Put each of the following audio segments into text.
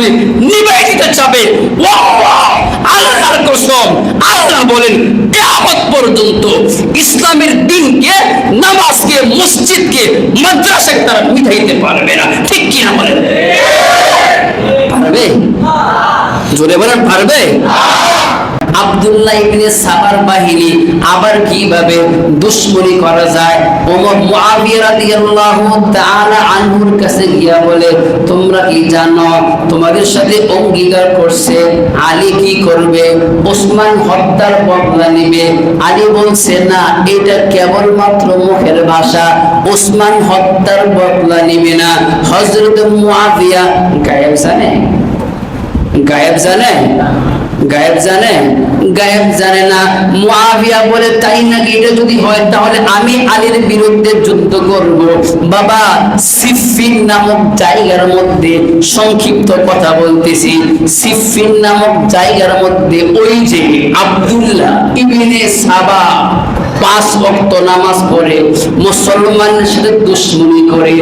মাধ্যমে নিবাই দিতে চাবে। আল্লাহর কসম, আল্লাহ বলেন, কিয়ামত পর্যন্ত ইসলামের দিনকে, নামাজকে, মসজিদকে মাদ্রাসাকে তারা মিঠাইতে পারবে না। ঠিক কিনা বলেন? পারবে? জোরে বলেন, পারবে? আব্দুল্লাহ ইবনে সাবার বাহিনী আবার কীভাবে দুশ্মনী করা যায়? ওমর মুআবিয়া রাদিয়াল্লাহু তাআলা আনহুর কাছে গিয়া বলে, তোমরা কি জানো, তোমাদের সাথে অঙ্গীকার করছে, আলী কি করবে? ওসমান হত্যার বদলা নেবে। আলী বলছে, না, এটা কেবলমাত্র মুখের ভাষা। ওসমান হত্যার বদলা নেবে না। হযরত মুআবিয়া, গায়েব জানে? গায়েব জানে? গায়েব জানে? গায়েব জানে না। মুআবিয়া বলে, তাই নাকি এটা যদি হয়, তাহলে আমি আলীর বিরুদ্ধে যুদ্ধ করব। বাবা সিফিন নামক জায়গার মধ্যে সংক্ষিপ্ত কথা বলতেছি। সিফিন নামক জায়গার মধ্যে ওই যে আব্দুল্লাহ ইবনে সাবা পাঁচ ভক্ত নামাজ পড়ে, মুসলমানের সাথে দুশ্মনী করে,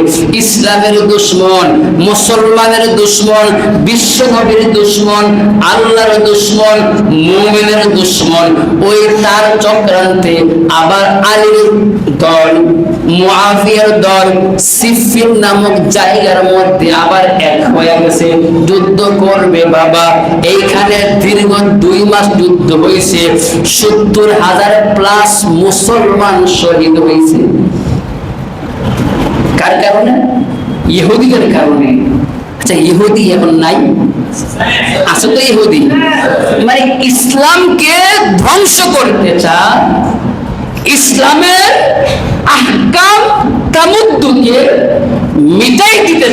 ইসলামের দুশ্মন, মুসলমানের দুশ্মন বিশ্বভাবের নবীর দুশ্মন, আল্লাহর দুশ্মন, মুমিনের দুশ্মন, ওই তার চক্রান্তে আবার আলীর দল সিফিন নামক জায়গার মধ্যে আবার এক হয়ে গেছে, যুদ্ধ করবে বাবা। এইখানে দীর্ঘ দুই মাস যুদ্ধ হয়েছে, সত্তর হাজার প্লাস মুসলমান শহীদ হয়েছে। কার কারণে? ইহুদিদের কারণে। আচ্ছা ইহুদি এখন নাই? আছে তো ইহুদি। মানে ইসলামকে ধ্বংস করতে চায়, ইসলামের আহকাম তামুদ্দুকে মিটাই দিতে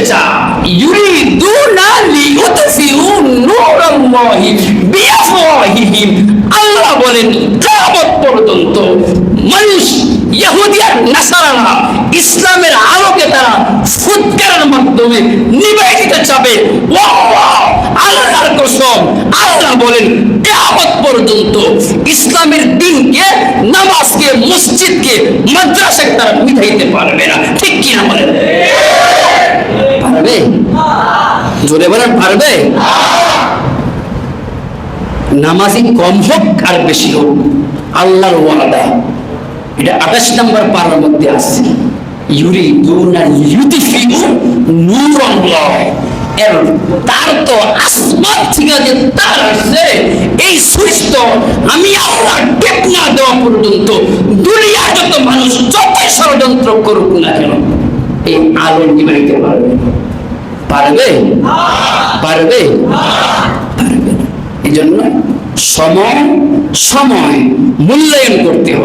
আল্লাহ বলেন, কিয়ামত পর্যন্ত মানুষ ইহুদি আর ইসলামের আলোকে তারা ফুৎকারের মাধ্যমে নিভাই দিতে চাবে। আল্লাহর কসম, আল্লাহ বলেন, কিয়ামত পর্যন্ত ইসলামের দিনকে, নামাজকে, মসজিদকে মাদ্রাসাকে তারা মিটাইতে পারবে না। ঠিক কিনা বলেন? পারবে? জোরে বলেন, পারবে? নামাজি কম হোক আর বেশি হোক, আল্লাহর ওয়াদা। এটা আঠাশ নম্বর পারার মধ্যে আসছে ইউরি দুনা ইউতিফিউ নূরাল্লাহ। তার তো আসমান থেকে যে তার আসছে এই সুইচ তো আমি আল্লাহ টেপ না দেওয়া পর্যন্ত দুনিয়ার যত মানুষ যতই ষড়যন্ত্র করুক না কেন, এই আলো নিবাইতে পারবে? পারবে? পারবে? পারবে এই জন্য সময় সময় মূল্যায়ন করতে হবে।